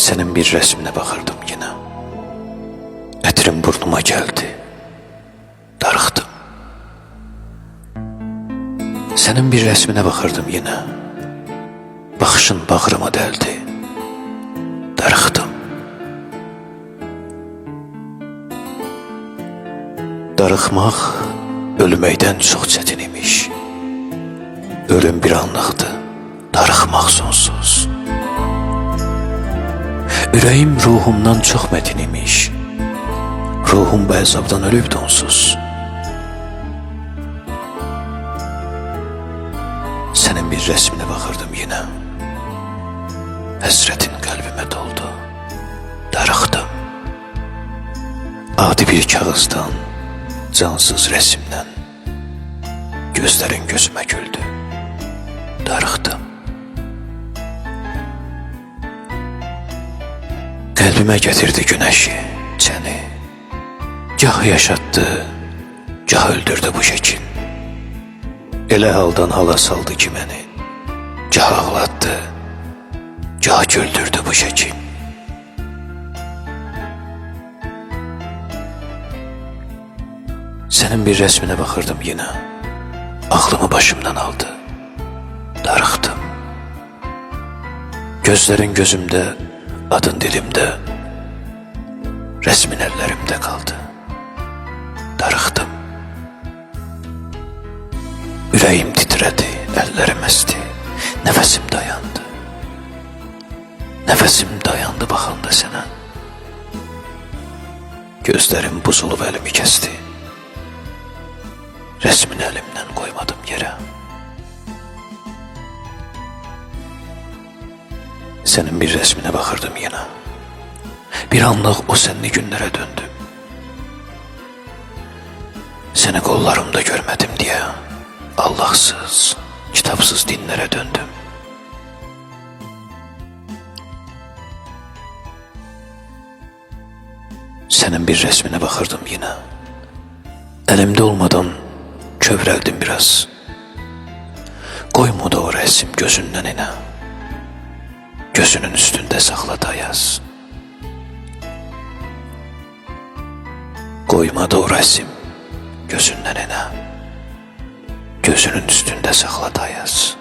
Senin bir resmine bakırdım yine. Etirim burnuma geldi. Darıxdım. Senin bir resmine bakırdım yine. Baxışın bağrıma deldi. Darıxdım. Darıxmaq ölməkdən çox çətin imiş. Ölüm bir anlıqdı, darıxmaq sonsuz. Ürəyim ruhumdan çox mətin imiş. Ruhum bu əzabdan ölüb donsuz. Sənin bir resmine baxırdım yenə. Həsrətin qəlbimə doldu. Darıxdım. Adi bir kağızdan, cansız resimdən gözlərin gözümə güldü. Darıxdım. Qəlbimə gətirdi günəşi, səni. Gah yaşatdı, gah öldürdü bu şəkil. Elə haldan hala saldı ki məni. Gah ağlatdı, gah güldürdü bu şəkil. Senin bir resmine bakırdım yine. Aklımı başımdan aldı. Darıxdım. Gözlerin gözümde, adın dilimde. Resmin ellerimde kaldı. Darıxdım. Yüreğim titredi, ellerim esti. Nefesim dayandı. Nefesim dayandı bakanda sana. Gözlerim buzulup elimi kesti. Resmini elimden koymadım yere. Senin bir resmine bakırdım yine. Bir anlık o senli günlere döndüm. Seni kollarımda görmedim diye Allahsız, kitapsız dinlere döndüm. Senin bir resmine bakırdım yine. Elimde olmadan kövreldim biraz. Koymadı o resim gözünden ine. Gözünün üstünde sakladı ayaz. Koymadı o resim gözünden ine. Gözünün üstünde sakladı ayaz.